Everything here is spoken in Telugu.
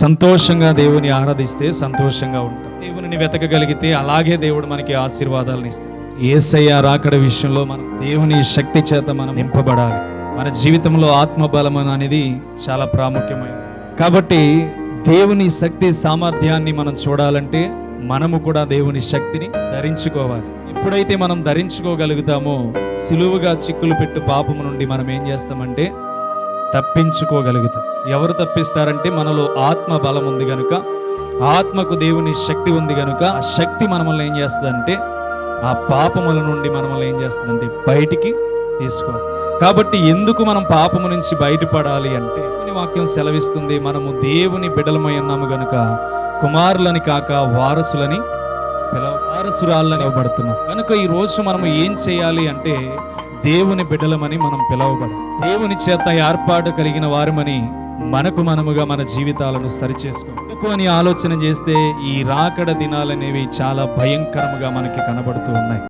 సంతోషంగా దేవుని ఆరాధిస్తే సంతోషంగా ఉంటాం. దేవుని వెతకగలిగితే అలాగే దేవుడు మనకి ఆశీర్వాదాలను ఇస్తాడు. ఏసయ్య రాకడ విషయంలో మనం దేవుని శక్తి చేత మనం నింపబడాలి. మన జీవితంలో ఆత్మబలం అనేది చాలా ప్రాముఖ్యమైనది. కాబట్టి దేవుని శక్తి సామర్థ్యాన్ని మనం చూడాలంటే మనము కూడా దేవుని శక్తిని ధరించుకోవాలి. ఎప్పుడైతే మనం ధరించుకోగలుగుతామో సులువుగా చిక్కులు పెట్టు పాపము నుండి మనం ఏం చేస్తామంటే తప్పించుకోగలుగుతాం. ఎవరు తప్పిస్తారంటే మనలో ఆత్మ బలం ఉంది కనుక ఆత్మకు దేవుని శక్తి ఉంది కనుక ఆ శక్తి మనల్ని ఏం చేస్తుందంటే ఆ పాపముల నుండి మనల్ని ఏం చేస్తుందంటే బయటికి తీసుకొస్తుంది కాబట్టి ఎందుకు మనం పాపము నుంచి బయటపడాలి అంటే వాక్యం సెలవిస్తుంది మనము దేవుని బిడలమై ఉన్నాము గనుక కుమారులని కాక వారసులని పిలవ వారసురాళ్ళని ఇవ్వబడుతున్నాం. కనుక ఈ రోజు మనము ఏం చేయాలి అంటే దేవుని బిడ్డలమని మనం పిలవబడ. దేవుని చేత ఏర్పాటు కలిగిన వారమని మనకు మనముగా మన జీవితాలను సరిచేసుకో. ఎందుకు అని ఆలోచన చేస్తే ఈ రాకడ దినాలనేవి చాలా భయంకరముగా మనకి కనబడుతూ ఉన్నాయి.